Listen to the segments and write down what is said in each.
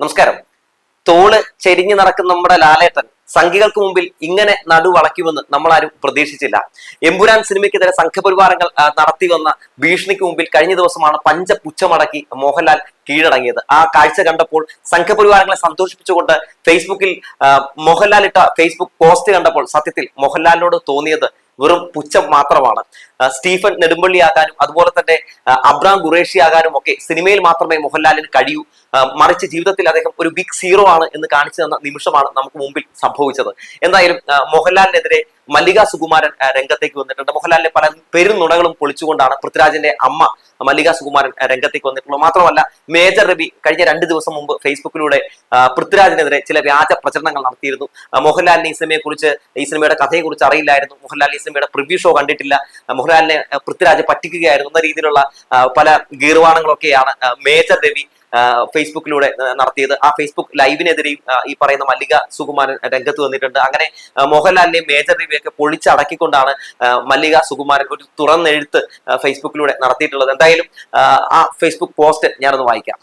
നമസ്കാരം. തോൾ ചെരിഞ്ഞു നടക്കുന്ന നമ്മുടെ ലാലേട്ടൻ സംഘികൾക്ക് മുമ്പിൽ ഇങ്ങനെ നടുവളയ്ക്കുമെന്ന് നമ്മളാരും പ്രതീക്ഷിച്ചില്ല. എമ്പുരാൻ സിനിമയ്ക്കെതിരെ സംഘപരിവാരങ്ങൾ നടത്തി വന്ന ഭീഷണിക്ക് മുമ്പിൽ കഴിഞ്ഞ ദിവസമാണ് പഞ്ചപുച്ഛമടക്കി മോഹൻലാൽ കീഴടങ്ങിയത്. ആ കാഴ്ച കണ്ടപ്പോൾ സംഘപരിവാരങ്ങളെ സന്തോഷിപ്പിച്ചുകൊണ്ട് ഫേസ്ബുക്കിൽ മോഹൻലാൽ ഇട്ട ഫേസ്ബുക്ക് പോസ്റ്റ് കണ്ടപ്പോൾ സത്യത്തിൽ മോഹൻലാലിനോട് തോന്നിയത് വെറും പുച്ഛം മാത്രമാണ്. സ്റ്റീഫൻ നെടുമ്പള്ളി ആകാനും അതുപോലെ തന്നെ അബ്രാം ഖുറേഷി ആകാനും ഒക്കെ സിനിമയിൽ മാത്രമേ മോഹൻലാലിന് കഴിയൂ. മറിച്ച് ജീവിതത്തിൽ അദ്ദേഹം ഒരു ബിഗ് സീറോ ആണ് എന്ന് കാണിച്ചു തന്ന നിമിഷമാണ് നമുക്ക് മുമ്പിൽ സംഭവിച്ചത്. എന്തായാലും മോഹൻലാലിനെതിരെ മല്ലിക സുകുമാരൻ രംഗത്തേക്ക് വന്നിട്ടുണ്ട്. മോഹൻലാലിന്റെ പല പെരുന്നുണകളും പൊളിച്ചുകൊണ്ടാണ് പൃഥ്വിരാജിന്റെ അമ്മ മല്ലിക സുകുമാരൻ രംഗത്തേക്ക് വന്നിട്ടുള്ളത്. മാത്രമല്ല മേജർ രവി കഴിഞ്ഞ രണ്ട് ദിവസം മുമ്പ് ഫേസ്ബുക്കിലൂടെ പൃഥ്വിരാജിനെതിരെ ചില വ്യാജ പ്രചരണങ്ങൾ നടത്തിയിരുന്നു. മോഹൻലാലിനെ ഈ സിനിമയെ കുറിച്ച് ഈ സിനിമയുടെ കഥയെ കുറിച്ച് അറിയില്ലായിരുന്നു. മോഹൻലാൽ ഈ സിനിമയുടെ പ്രിവ്യൂ ഷോ കണ്ടിട്ടില്ല. മോഹൻലാലിനെ പൃഥ്വിരാജ് പറ്റിക്കുകയായിരുന്നു. എന്ന രീതിയിലുള്ള പല ഗീർവാണങ്ങളൊക്കെയാണ് മേജർ രവി ഫേസ്ബുക്കിലൂടെ നടത്തിയത്. ആ ഫേസ്ബുക്ക് ലൈവിനെതിരെയും ഈ പറയുന്ന മല്ലിക സുകുമാരൻ രംഗത്ത് വന്നിട്ടുണ്ട്. അങ്ങനെ മോഹൻലാലിനെ മേജർ രവിയൊക്കെ പൊളിച്ചടക്കിക്കൊണ്ടാണ് മല്ലിക സുകുമാരൻ ഒരു തുറന്നെഴുത്ത് ഫേസ്ബുക്കിലൂടെ നടത്തിയിട്ടുള്ളത്. എന്തായാലും ആ, ഫേസ്ബുക്ക് പോസ്റ്റ് ഞാനൊന്ന് വായിക്കാം.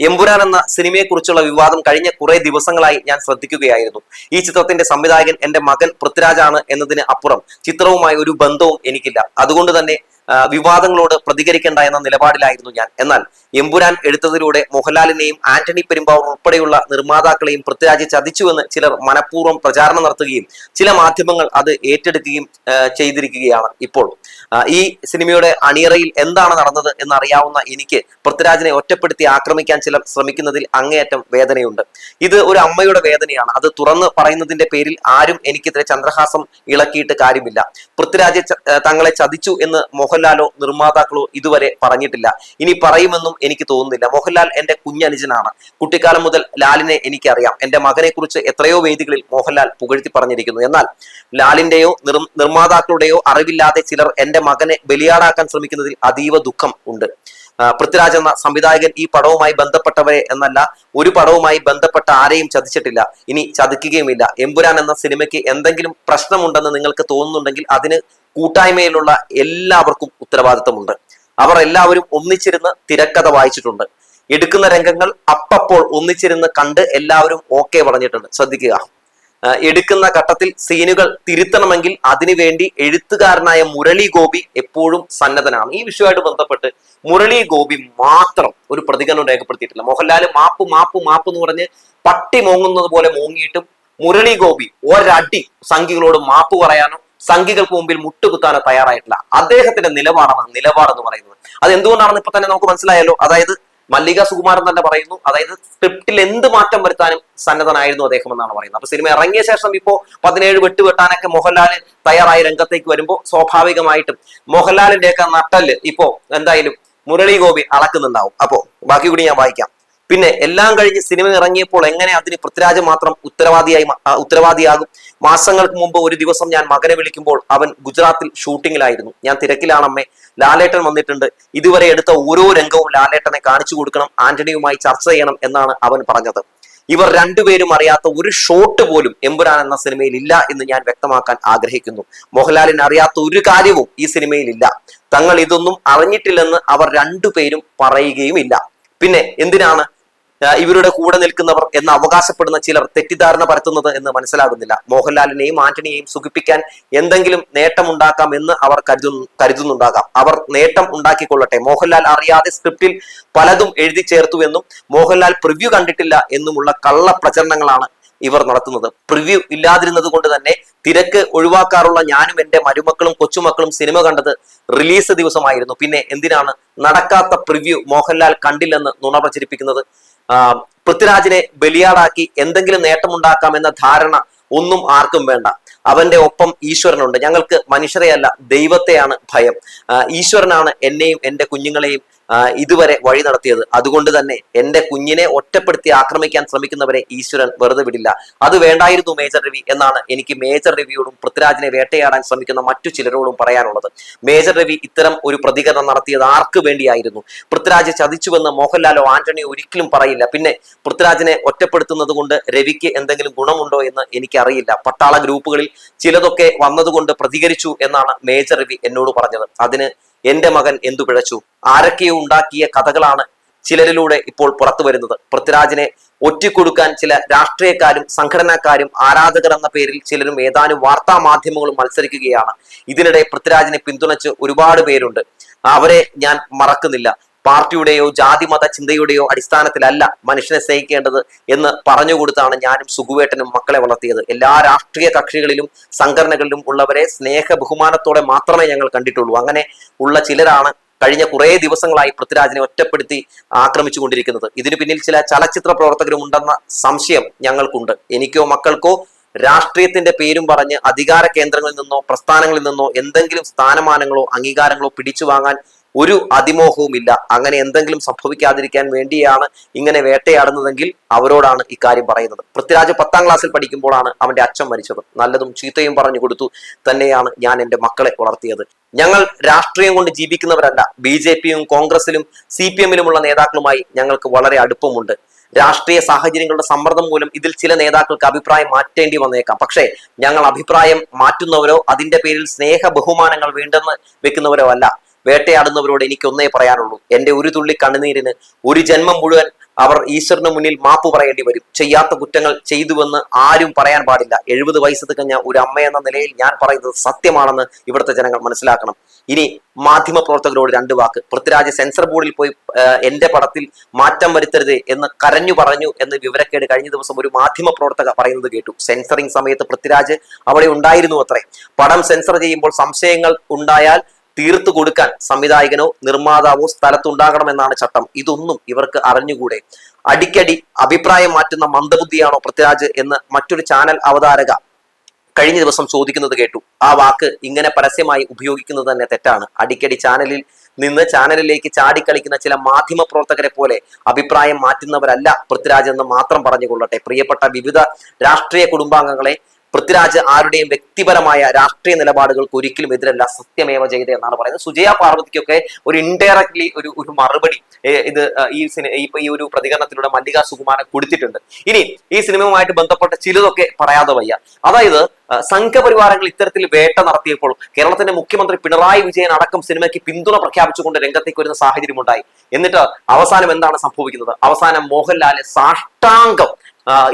എമ്പുരാൻ എന്ന സിനിമയെക്കുറിച്ചുള്ള വിവാദം കഴിഞ്ഞ കുറെ ദിവസങ്ങളായി ഞാൻ ശ്രദ്ധിക്കുകയായിരുന്നു. ഈ ചിത്രത്തിന്റെ സംവിധായകൻ എന്റെ മകൻ പൃഥ്വിരാജാണ് എന്നതിന് അപ്പുറം ചിത്രവുമായി ഒരു ബന്ധവും എനിക്കില്ല. അതുകൊണ്ട് തന്നെ വിവാദങ്ങളോട് പ്രതികരിക്കേണ്ട എന്ന നിലപാടിലായിരുന്നു ഞാൻ. എന്നാൽ എമ്പുരാൻ എടുത്തതിലൂടെ മോഹൻലാലിനെയും ആന്റണി പെരുമ്പാവൂർ ഉൾപ്പെടെയുള്ള നിർമ്മാതാക്കളെയും പൃഥ്വിരാജ് ചതിച്ചുവെന്ന് ചിലർ മനഃപൂർവം പ്രചാരണം നടത്തുകയും ചില മാധ്യമങ്ങൾ അത് ഏറ്റെടുക്കുകയും ചെയ്തിരിക്കുകയാണ് ഇപ്പോൾ. ഈ സിനിമയുടെ അണിയറയിൽ എന്താണ് നടന്നത് എന്നറിയാവുന്ന എനിക്ക് പൃഥ്വിരാജിനെ ഒറ്റപ്പെടുത്തി ആക്രമിക്കാൻ ചിലർ ശ്രമിക്കുന്നതിൽ അങ്ങേയറ്റം വേദനയുണ്ട്. ഇത് ഒരു അമ്മയുടെ വേദനയാണ്. അത് തുറന്ന് പറയുന്നതിന്റെ പേരിൽ ആരും എനിക്കെതിരെ ചന്ദ്രഹാസം ഇളക്കിയിട്ട് കാര്യമില്ല. പൃഥ്വിരാജ് തങ്ങളെ ചതിച്ചു എന്ന് മോഹൻലാലോ നിർമ്മാതാക്കളോ ഇതുവരെ പറഞ്ഞിട്ടില്ല. ഇനി പറയുമെന്നും എനിക്ക് തോന്നുന്നില്ല. മോഹൻലാൽ എന്റെ കുഞ്ഞനുജനാണ്. കുട്ടിക്കാലം മുതൽ ലാലിനെ എനിക്കറിയാം. എന്റെ മകനെ കുറിച്ച് എത്രയോ വേദികളിൽ മോഹൻലാൽ പുകഴ്ത്തി പറഞ്ഞിരിക്കുന്നു. എന്നാൽ ലാലിന്റെയോ നിർ നിർമ്മാതാക്കളുടെയോ അറിവില്ലാതെ ചിലർ എന്റെ മകനെ ബലിയാടാക്കാൻ ശ്രമിക്കുന്നതിൽ അതീവ ദുഃഖം ഉണ്ട്. പൃഥ്വിരാജ് എന്ന സംവിധായകൻ ഈ പടവുമായി ബന്ധപ്പെട്ടവരെ എന്നല്ല ഒരു പടവുമായി ബന്ധപ്പെട്ട ആരെയും ചതിച്ചിട്ടില്ല. ഇനി ചതിക്കുകയുമില്ല. എമ്പുരാൻ എന്ന സിനിമയ്ക്ക് എന്തെങ്കിലും പ്രശ്നമുണ്ടെന്ന് നിങ്ങൾക്ക് തോന്നുന്നുണ്ടെങ്കിൽ അതിന് കൂട്ടായ്മയിലുള്ള എല്ലാവർക്കും ഉത്തരവാദിത്തമുണ്ട്. അവർ എല്ലാവരും ഒന്നിച്ചിരുന്ന് തിരക്കഥ വായിച്ചിട്ടുണ്ട്. എടുക്കുന്ന രംഗങ്ങൾ അപ്പപ്പോൾ ഒന്നിച്ചിരുന്ന് കണ്ട് എല്ലാവരും ഓക്കെ പറഞ്ഞിട്ടുണ്ട്. ശ്രദ്ധിക്കുക. എടുക്കുന്ന ഘട്ടത്തിൽ സീനുകൾ തിരുത്തണമെങ്കിൽ അതിനുവേണ്ടി എഴുത്തുകാരനായ മുരളി ഗോപി എപ്പോഴും സന്നദ്ധനാണ്. ഈ വിഷയമായിട്ട് ബന്ധപ്പെട്ട് മുരളി ഗോപി മാത്രം ഒരു പ്രതികരണം രേഖപ്പെടുത്തിയിട്ടില്ല. മോഹൻലാൽ മാപ്പ് മാപ്പ് മാപ്പ് എന്ന് പറഞ്ഞ് പട്ടി മോങ്ങുന്നത് പോലെ മോങ്ങിയിട്ടും മുരളി ഗോപി ഒരടി സംഘികളോട് മാപ്പ് പറയാനോ സംഘികൾക്ക് മുമ്പിൽ മുട്ടുകുത്താൻ തയ്യാറായിട്ടില്ല. അദ്ദേഹത്തിന്റെ നിലപാടാണ് നിലപാടെന്ന് പറയുന്നത്. അത് എന്തുകൊണ്ടാണെന്ന് ഇപ്പൊ തന്നെ നമുക്ക് മനസ്സിലായല്ലോ. അതായത് മല്ലിക സുകുമാരൻ തന്നെ പറയുന്നു. അതായത് സ്ക്രിപ്റ്റിൽ എന്ത് മാറ്റം വരുത്താനും സന്നദ്ധനായിരുന്നു അദ്ദേഹം എന്നാണ് പറയുന്നത്. അപ്പൊ സിനിമ ഇറങ്ങിയ ശേഷം ഇപ്പോ പതിനേഴ് വെട്ട് വെട്ടാനൊക്കെ മോഹൻലാൽ തയ്യാറായി രംഗത്തേക്ക് വരുമ്പോൾ സ്വാഭാവികമായിട്ടും മോഹൻലാലിന്റെയൊക്കെ നട്ടൽ ഇപ്പോ എന്തായാലും മുരളി ഗോപി അളക്കുന്നുണ്ടാവും. അപ്പോ ബാക്കി കൂടി ഞാൻ വായിക്കാം. പിന്നെ എല്ലാം കഴിഞ്ഞ് സിനിമ ഇറങ്ങിയപ്പോൾ എങ്ങനെ അതിന് പൃഥ്വിരാജ് മാത്രം ഉത്തരവാദിയായി ഉത്തരവാദിയാകും? മാസങ്ങൾക്ക് മുമ്പ് ഒരു ദിവസം ഞാൻ മകനെ വിളിക്കുമ്പോൾ അവൻ ഗുജറാത്തിൽ ഷൂട്ടിങ്ങിലായിരുന്നു. ഞാൻ തിരക്കിലാണമ്മേ. ലാലേട്ടൻ വന്നിട്ടുണ്ട്. ഇതുവരെ എടുത്ത ഓരോ രംഗവും ലാലേട്ടനെ കാണിച്ചു കൊടുക്കണം ആന്റണിയുമായി ചർച്ച ചെയ്യണം എന്നാണ് അവൻ പറഞ്ഞത്. ഇവർ രണ്ടുപേരും അറിയാത്ത ഒരു ഷോട്ട് പോലും എമ്പുരാൻ എന്ന സിനിമയിൽ ഇല്ല എന്ന് ഞാൻ വ്യക്തമാക്കാൻ ആഗ്രഹിക്കുന്നു. മോഹൻലാലിന് അറിയാത്ത ഒരു കാര്യവും ഈ സിനിമയിൽ ഇല്ല. തങ്ങൾ ഇതൊന്നും അറിഞ്ഞിട്ടില്ലെന്ന് അവർ രണ്ടുപേരും പറയുകയുമില്ല പിന്നെ എന്തിനാണ് ഇവരുടെ കൂടെ നിൽക്കുന്നവർ എന്ന് അവകാശപ്പെടുന്ന ചിലർ തെറ്റിദ്ധാരണ പരത്തുന്നത് എന്ന് മനസ്സിലാകുന്നില്ല. മോഹൻലാലിനെയും ആന്റണിയെയും സുഖിപ്പിക്കാൻ എന്തെങ്കിലും നേട്ടമുണ്ടാക്കാം എന്ന് അവർ കരുതുന്നു കരുതുന്നുണ്ടാകാം. അവർ നേട്ടം ഉണ്ടാക്കിക്കൊള്ളട്ടെ. മോഹൻലാൽ അറിയാതെ സ്ക്രിപ്റ്റിൽ പലതും എഴുതി ചേർത്തു എന്നും മോഹൻലാൽ പ്രിവ്യൂ കണ്ടിട്ടില്ല എന്നുമുള്ള കള്ള പ്രചരണങ്ങളാണ് ഇവർ നടത്തുന്നത്. പ്രിവ്യൂ ഇല്ലാതിരുന്നത് കൊണ്ട് തന്നെ തിരക്ക് ഒഴിവാക്കാറുള്ള ഞാനും എന്റെ മരുമക്കളും കൊച്ചുമക്കളും സിനിമ കണ്ടത് റിലീസ് ദിവസമായിരുന്നു. പിന്നെ എന്തിനാണ് നടക്കാത്ത പ്രിവ്യൂ മോഹൻലാൽ കണ്ടില്ലെന്ന് നുണ പ്രചരിപ്പിക്കുന്നത്? പൃഥ്വിരാജിനെ ബലിയാടാക്കി എന്തെങ്കിലും നേട്ടമുണ്ടാക്കാം എന്ന ധാരണ ഒന്നും ആർക്കും വേണ്ട. അവന്റെ ഒപ്പം ഈശ്വരനുണ്ട്. ഞങ്ങൾക്ക് മനുഷ്യരെയല്ല ദൈവത്തെയാണ് ഭയം. ഈശ്വരനാണ് എന്നെയും എന്റെ കുഞ്ഞുങ്ങളെയും ഇതുവരെ വഴി നടത്തിയത്. അതുകൊണ്ട് തന്നെ എന്റെ കുഞ്ഞിനെ ഒറ്റപ്പെടുത്തി ആക്രമിക്കാൻ ശ്രമിക്കുന്നവരെ ഈശ്വരൻ വെറുതെ വിടില്ല. അത് വേണ്ടായിരുന്നു മേജർ രവി എന്നാണ് എനിക്ക് മേജർ രവിയോടും പൃഥ്വിരാജിനെ വേട്ടയാടാൻ ശ്രമിക്കുന്ന മറ്റു ചിലരോടും പറയാനുള്ളത്. മേജർ രവി ഇത്തരം ഒരു പ്രതികരണം നടത്തിയത് ആർക്ക് വേണ്ടിയായിരുന്നു? പൃഥ്വിരാജ് ചതിച്ചുവെന്ന് മോഹൻലാലോ ആന്റണിയോ ഒരിക്കലും പറയില്ല. പിന്നെ പൃഥ്വിരാജിനെ ഒറ്റപ്പെടുത്തുന്നത് കൊണ്ട് രവിക്ക് എന്തെങ്കിലും ഗുണമുണ്ടോ എന്ന് എനിക്കറിയില്ല. പട്ടാള ഗ്രൂപ്പുകളിൽ ചിലതൊക്കെ വന്നതുകൊണ്ട് പ്രതികരിച്ചു എന്നാണ് മേജർ രവി എന്നോട് പറഞ്ഞത്. അതിന് എന്റെ മകൻ എന്തു പിഴച്ചു? ആരൊക്കെയോ ഉണ്ടാക്കിയ കഥകളാണ് ചിലരിലൂടെ ഇപ്പോൾ പുറത്തു വരുന്നത്. പൃഥ്വിരാജിനെ ഒറ്റിക്കൊടുക്കാൻ ചില രാഷ്ട്രീയക്കാരും സംഘടനാക്കാരും ആരാധകർ എന്ന പേരിൽ ചിലരും ഏതാനും വാർത്താ മാധ്യമങ്ങളും മത്സരിക്കുകയാണ്. ഇതിനിടെ പൃഥ്വിരാജിനെ പിന്തുണച്ച് ഒരുപാട് പേരുണ്ട്. അവരെ ഞാൻ മറക്കുന്നില്ല. പാർട്ടിയുടെയോ ജാതി മത ചിന്തയുടെയോ അടിസ്ഥാനത്തിലല്ല മനുഷ്യനെ സ്നേഹിക്കേണ്ടത് എന്ന് പറഞ്ഞുകൊടുത്താണ് ഞാനും സുഖുവേട്ടനും മക്കളെ വളർത്തിയത്. എല്ലാ രാഷ്ട്രീയ കക്ഷികളിലും സംഘടനകളിലും ഉള്ളവരെ സ്നേഹ ബഹുമാനത്തോടെ മാത്രമേ ഞങ്ങൾ കണ്ടിട്ടുള്ളൂ. അങ്ങനെ ഉള്ള ചിലരാണ് കഴിഞ്ഞ കുറേ ദിവസങ്ങളായി പൃഥ്വിരാജിനെ ഒറ്റപ്പെടുത്തി ആക്രമിച്ചുകൊണ്ടിരിക്കുന്നത്. ഇതിനു പിന്നിൽ ചില ചലച്ചിത്ര പ്രവർത്തകരും ഉണ്ടെന്ന സംശയം ഞങ്ങൾക്കുണ്ട്. എനിക്കോ മക്കൾക്കോ രാഷ്ട്രീയത്തിന്റെ പേരും പറഞ്ഞ് അധികാര കേന്ദ്രങ്ങളിൽ നിന്നോ പ്രസ്ഥാനങ്ങളിൽ നിന്നോ എന്തെങ്കിലും സ്ഥാനമാനങ്ങളോ അംഗീകാരങ്ങളോ പിടിച്ചു വാങ്ങാൻ ഒരു അതിമോഹവുമില്ല. അങ്ങനെ എന്തെങ്കിലും സംഭവിക്കാതിരിക്കാൻ വേണ്ടിയാണ് ഇങ്ങനെ വേട്ടയാടുന്നതെങ്കിൽ അവരോടാണ് ഇക്കാര്യം പറയുന്നത്. പൃഥ്വിരാജ് പത്താം ക്ലാസ്സിൽ പഠിക്കുമ്പോഴാണ് അവന്റെ അച്ഛൻ മരിച്ചത്. നല്ലതും ചീത്തയും പറഞ്ഞു കൊടുത്തു. തന്നെയാണ് ഞാൻ എന്റെ മക്കളെ വളർത്തിയത്. ഞങ്ങൾ രാഷ്ട്രീയം കൊണ്ട് ജീവിക്കുന്നവരല്ല. ബി ജെ പിയും കോൺഗ്രസിലും സി പി എമ്മിലുമുള്ള നേതാക്കളുമായി ഞങ്ങൾക്ക് വളരെ അടുപ്പമുണ്ട്. രാഷ്ട്രീയ സാഹചര്യങ്ങളുടെ സമ്മർദ്ദം മൂലം ഇതിൽ ചില നേതാക്കൾക്ക് അഭിപ്രായം മാറ്റേണ്ടി വന്നേക്കാം. പക്ഷേ ഞങ്ങൾ അഭിപ്രായം മാറ്റുന്നവരോ അതിന്റെ പേരിൽ സ്നേഹ ബഹുമാനങ്ങൾ വീണ്ടെന്ന് വെക്കുന്നവരോ അല്ല. വേട്ടയാടുന്നവരോട് എനിക്ക് ഒന്നേ പറയാനുള്ളൂ. എന്റെ ഒരു തുള്ളി കണ്ണുനീരിന് ഒരു ജന്മം മുഴുവൻ അവർ ഈശ്വരന് മുന്നിൽ മാപ്പ് പറയേണ്ടി വരും. ചെയ്യാത്ത കുറ്റങ്ങൾ ചെയ്തുവെന്ന് ആരും പറയാൻ പാടില്ല. എഴുപത് വയസ്സ് തികഞ്ഞ ഒരു അമ്മയെന്ന നിലയിൽ ഞാൻ പറയുന്നത് സത്യമാണെന്ന് ഇവിടുത്തെ ജനങ്ങൾ മനസ്സിലാക്കണം. ഇനി മാധ്യമ പ്രവർത്തകരോട് രണ്ട് വാക്ക്. പൃഥ്വിരാജ് സെൻസർ ബോർഡിൽ പോയി എന്റെ പടത്തിൽ മാറ്റം വരുത്തരുത് എന്ന് കരഞ്ഞു പറഞ്ഞു എന്ന് വിവരക്കേട് കഴിഞ്ഞ ദിവസം ഒരു മാധ്യമ പ്രവർത്തക പറയുന്നത് കേട്ടു. സെൻസറിങ് സമയത്ത് പൃഥ്വിരാജ് അവിടെ ഉണ്ടായിരുന്നു അത്രേ. പടം സെൻസർ ചെയ്യുമ്പോൾ സംശയങ്ങൾ ഉണ്ടായാൽ തീർത്തു കൊടുക്കാൻ സംവിധായകനോ നിർമ്മാതാവോ സ്ഥലത്തുണ്ടാകണമെന്നാണ് ചട്ടം. ഇതൊന്നും ഇവർക്ക് അറിഞ്ഞുകൂടെ? അടിക്കടി അഭിപ്രായം മാറ്റുന്ന മന്ദബുദ്ധിയാണോ പൃഥ്വിരാജ് എന്ന് മറ്റൊരു ചാനൽ അവതാരക കഴിഞ്ഞ ദിവസം ചോദിക്കുന്നത് കേട്ടു. ആ വാക്ക് ഇങ്ങനെ പരസ്യമായി ഉപയോഗിക്കുന്നത് തന്നെ തെറ്റാണ്. അടിക്കടി ചാനലിൽ നിന്ന് ചാനലിലേക്ക് ചാടിക്കളിക്കുന്ന ചില മാധ്യമ പ്രവർത്തകരെ പോലെ അഭിപ്രായം മാറ്റുന്നവരല്ല പൃഥ്വിരാജ് എന്ന് മാത്രം പറഞ്ഞുകൊള്ളട്ടെ. പ്രിയപ്പെട്ട വിവിധ രാഷ്ട്രീയ കുടുംബാംഗങ്ങളെ പൃഥ്വിരാജ് ആരുടെയും വ്യക്തിപരമായ രാഷ്ട്രീയ നിലപാടുകൾക്ക് ഒരിക്കലും എതിരല്ല സത്യമേവ ചെയ്ത എന്നാണ് പറയുന്നത്. സുജയ പാർവതിക്കൊക്കെ ഒരു ഇൻഡയറക്ട്ലി ഒരു ഒരു മറുപടി ഇത് ഈ സിനിമ ഈ ഒരു പ്രതികരണത്തിലൂടെ മല്ലിക സുകുമാരൻ കൊടുത്തിട്ടുണ്ട്. ഇനി ഈ സിനിമയുമായിട്ട് ബന്ധപ്പെട്ട ചിലതൊക്കെ പറയാതെ വയ്യ. അതായത് സംഘപരിവാരങ്ങൾ ഇത്തരത്തിൽ വേട്ട നടത്തിയപ്പോൾ കേരളത്തിന്റെ മുഖ്യമന്ത്രി പിണറായി വിജയൻ അടക്കം സിനിമയ്ക്ക് പിന്തുണ പ്രഖ്യാപിച്ചുകൊണ്ട് രംഗത്തേക്ക് വരുന്ന സാഹചര്യം ഉണ്ടായി എന്നിട്ട് അവസാനം എന്താണ് സംഭവിക്കുന്നത്? അവസാനം മോഹൻലാൽ സാഷ്ടാംഗം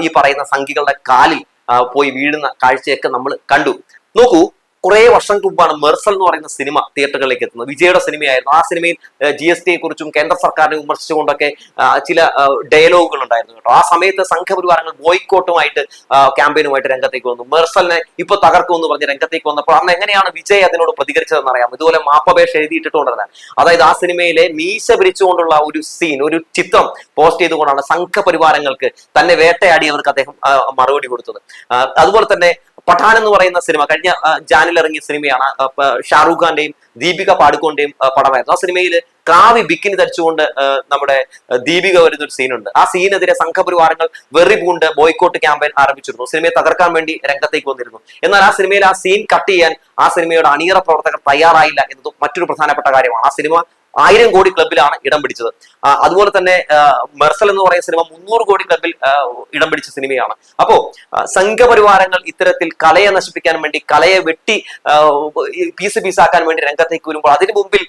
ഈ പറയുന്ന സംഘികളുടെ കാലിൽ പോയി വീഴുന്ന കാഴ്ചയൊക്കെ നമ്മൾ കണ്ടു. നോക്കൂ കുറെ വർഷങ്ങൾക്ക് മുമ്പാണ് മെർസൽ എന്ന് പറയുന്ന സിനിമ തിയേറ്ററുകളിലേക്ക് എത്തുന്നത്. വിജയുടെ സിനിമയായിരുന്നു. ആ സിനിമയിൽ ജി എസ് ടിയെ കുറിച്ചും കേന്ദ്ര സർക്കാരിനെ വിമർശിച്ചുകൊണ്ടൊക്കെ ചില ഡയലോഗുകൾ ഉണ്ടായിരുന്നു കേട്ടോ. ആ സമയത്ത് സംഘപരിവാരങ്ങൾ ബോയ്ക്കോട്ടുമായിട്ട് ക്യാമ്പയിനുമായിട്ട് രംഗത്തേക്ക് വന്നു. മെർസലിനെ ഇപ്പൊ തകർക്കുമെന്ന് പറഞ്ഞ് രംഗത്തേക്ക് വന്നപ്പോൾ അന്ന് എങ്ങനെയാണ് വിജയ് അതിനോട് പ്രതികരിച്ചതെന്ന് അറിയാം ഇതുപോലെ മാപ്പപേക്ഷ എഴുതിയിട്ടിട്ടുണ്ടെന്ന് അതായത് ആ സിനിമയിലെ മീശ പിരിച്ചുകൊണ്ടുള്ള ഒരു സീൻ ഒരു ചിത്രം പോസ്റ്റ് ചെയ്തുകൊണ്ടാണ് സംഘപരിവാരങ്ങൾക്ക് തന്നെ വേട്ടയാടിയവർക്ക് അദ്ദേഹം മറുപടി കൊടുത്തത്. അതുപോലെ തന്നെ പഠാൻ എന്ന് പറയുന്ന സിനിമ കഴിഞ്ഞ ജാനിൽ ഇറങ്ങിയ സിനിമയാണ് ഷാറൂഖ് ഖാന്റെയും ദീപിക പാടുക്കോന്റെയും പടമായിരുന്നു. ആ സിനിമയിൽ കാവി ബിക്കിനി ധരിച്ചുകൊണ്ട് നമ്മുടെ ദീപിക വരുന്ന ഒരു സീനുണ്ട്. ആ സീനെതിരെ സംഘപരിവാരങ്ങൾ വെറി പൂണ്ട് ബോയ്ക്കോട്ട് ക്യാമ്പയിൻ ആരംഭിച്ചിരുന്നു. സിനിമയെ തകർക്കാൻ വേണ്ടി രംഗത്തേക്ക് വന്നിരുന്നു. എന്നാൽ ആ സിനിമയിൽ ആ സീൻ കട്ട് ചെയ്യാൻ ആ സിനിമയുടെ അണിയറ പ്രവർത്തകർ തയ്യാറായില്ല എന്നതും മറ്റൊരു പ്രധാനപ്പെട്ട കാര്യമാണ്. ആ സിനിമ ആയിരം കോടി ക്ലബിലാണ് ഇടം പിടിച്ചത്. അതുപോലെ തന്നെ മെർസൽ എന്ന് പറയുന്ന സിനിമ മുന്നൂറ് കോടി ക്ലബിൽ ഇടം പിടിച്ച സിനിമയാണ്. അപ്പോ സംഘപരിവാരങ്ങൾ ഇത്തരത്തിൽ കലയെ നശിപ്പിക്കാൻ വേണ്ടി കലയെ വെട്ടി പീസ് പീസാക്കാൻ വേണ്ടി രംഗത്തേക്ക് വരുമ്പോൾ അതിനു മുമ്പിൽ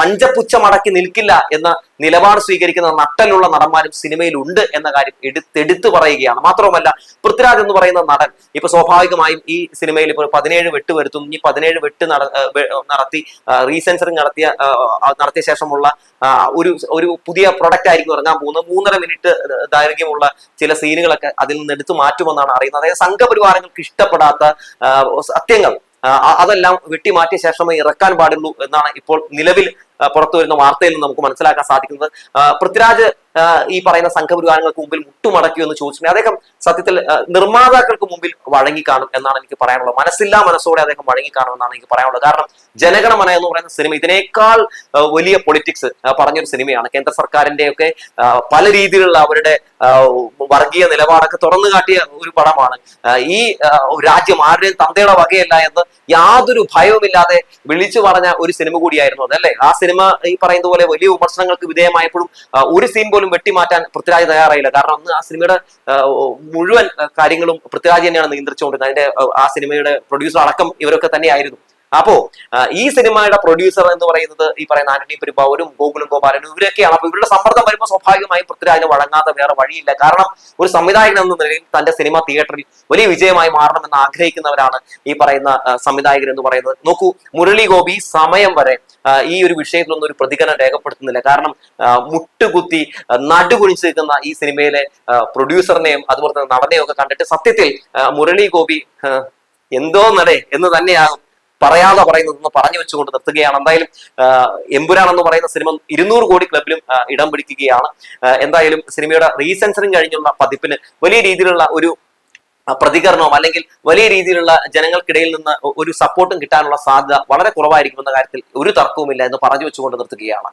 പഞ്ചപുച്ഛം പഞ്ചപുച്ഛമടക്കി നിൽക്കില്ല എന്ന നിലപാട് സ്വീകരിക്കുന്ന നട്ടലുള്ള നടന്മാരും സിനിമയിൽ ഉണ്ട് എന്ന കാര്യം എടുത്തെടുത്തു പറയുകയാണ്. മാത്രവുമല്ല പൃഥ്വിരാജ് എന്ന് പറയുന്ന നടൻ ഇപ്പൊ സ്വാഭാവികമായും ഈ സിനിമയിൽ ഇപ്പോൾ പതിനേഴ് വെട്ട് വരുത്തും. ഈ പതിനേഴ് വെട്ട് നടത്തി റീസെൻസറിങ് നടത്തിയ നടത്തിയ ശേഷമുള്ള ഒരു ഒരു പുതിയ പ്രൊഡക്റ്റ് ആയിരിക്കും ഇറങ്ങാൻ പോകുന്നത്. മൂന്നര മിനിറ്റ് ദൈർഘ്യമുള്ള ചില സീനുകളൊക്കെ അതിൽ നിന്ന് എടുത്തു മാറ്റുമെന്നാണ് അറിയുന്നത്. അതായത് സംഘപരിവാരങ്ങൾക്ക് ഇഷ്ടപ്പെടാത്ത സത്യങ്ങൾ അതെല്ലാം വെട്ടിമാറ്റിയ ശേഷമേ ഇറക്കാൻ പാടുള്ളൂ എന്നാണ് ഇപ്പോൾ നിലവിൽ പുറത്തു വരുന്ന വാർത്തയിൽ നിന്ന് നമുക്ക് മനസ്സിലാക്കാൻ സാധിക്കുന്നത്. പൃഥ്വിരാജ് ഈ പറയുന്ന സംഘപരിവാരങ്ങൾക്ക് മുമ്പിൽ മുട്ടുമടക്കിയോ എന്ന് ചോദിച്ചിട്ടുണ്ടെങ്കിൽ അദ്ദേഹം സത്യത്തിൽ നിർമ്മാതാക്കൾക്ക് മുമ്പിൽ വഴങ്ങിക്കാണും എന്നാണ് എനിക്ക് പറയാനുള്ളത്. മനസ്സില്ലാ മനസ്സോടെ അദ്ദേഹം വഴങ്ങിക്കാണും എന്നാണ് എനിക്ക് പറയാനുള്ളത്. കാരണം ജനഗണമന എന്ന് പറയുന്ന സിനിമ ഇതിനേക്കാൾ വലിയ പൊളിറ്റിക്സ് പറഞ്ഞൊരു സിനിമയാണ്. കേന്ദ്ര സർക്കാരിന്റെ ഒക്കെ പല രീതിയിലുള്ള അവരുടെ വർഗീയ നിലപാടൊക്കെ തുറന്നു കാട്ടിയ ഒരു പടമാണ്. ഈ രാജ്യം ആരുടെയും തന്തയുടെ വകയല്ല എന്ന് യാതൊരു ഭയവുമില്ലാതെ വിളിച്ചു പറഞ്ഞ ഒരു സിനിമ കൂടിയായിരുന്നു അതല്ലേ ആ സിനിമ ഈ പറയുന്ന പോലെ വലിയ വിമർശനങ്ങൾക്ക് വിധേയമായപ്പോഴും ഒരു സീൻ പോലും വെട്ടിമാറ്റാൻ പൃഥ്വിരാജ് തയ്യാറായില്ല. കാരണം അന്ന് ആ സിനിമയുടെ മുഴുവൻ കാര്യങ്ങളും പൃഥ്വിരാജ് തന്നെയാണ് നിയന്ത്രിച്ചുകൊണ്ടിരുന്നത്. അതിന്റെ ആ, സിനിമയുടെ പ്രൊഡ്യൂസർ അടക്കം ഇവരൊക്കെ തന്നെയായിരുന്നു. അപ്പോ ഈ സിനിമയുടെ പ്രൊഡ്യൂസർ എന്ന് പറയുന്നത് ഈ പറയുന്ന ആന്റണി പെരുമ്പാവൂരും ഗോകുലും ഗോപാലനും ഇവരൊക്കെയാണ് അപ്പൊ ഇവരുടെ സമ്മർദ്ദം വരുമ്പോൾ സ്വാഭാവികമായും പൃഥ്വിരാജിന് വഴങ്ങാത്ത വേറെ വഴിയില്ല. കാരണം ഒരു സംവിധായകൻ എന്ന നിലയിൽ തന്റെ സിനിമ തിയേറ്ററിൽ വലിയ വിജയമായി മാറണമെന്ന് ആഗ്രഹിക്കുന്നവരാണ് ഈ പറയുന്ന സംവിധായകൻ എന്ന് പറയുന്നത്. നോക്കൂ മുരളി ഗോപി സമയം വരെ ഈ ഒരു വിഷയത്തിലൊന്നും ഒരു പ്രതികരണം രേഖപ്പെടുത്തുന്നില്ല. കാരണം മുട്ടുകുത്തി നടുകുണിച്ച് നിൽക്കുന്ന ഈ സിനിമയിലെ പ്രൊഡ്യൂസറിനെയും അതുപോലെ തന്നെ നടനെയും ഒക്കെ കണ്ടിട്ട് സത്യത്തിൽ മുരളി ഗോപി എന്തോ നടേ എന്ന് തന്നെയാകും പറയാതെ പറയുന്നതെന്ന് പറഞ്ഞു വെച്ചുകൊണ്ട് നിർത്തുകയാണ്. എന്തായാലും എമ്പുരാൻ എന്ന് പറയുന്ന സിനിമ ഇരുന്നൂറ് കോടി ക്ലബിലും ഇടം പിടിക്കുകയാണ്. എന്തായാലും സിനിമയുടെ റീസെൻസറിങ് കഴിഞ്ഞുള്ള പതിപ്പിന് വലിയ രീതിയിലുള്ള ഒരു പ്രതികരണവും അല്ലെങ്കിൽ വലിയ രീതിയിലുള്ള ജനങ്ങൾക്കിടയിൽ നിന്ന് ഒരു സപ്പോർട്ടും കിട്ടാനുള്ള സാധ്യത വളരെ കുറവായിരിക്കുമെന്ന കാര്യത്തിൽ ഒരു തർക്കവുമില്ല എന്ന് പറഞ്ഞു വെച്ചുകൊണ്ട് നിർത്തുകയാണ്.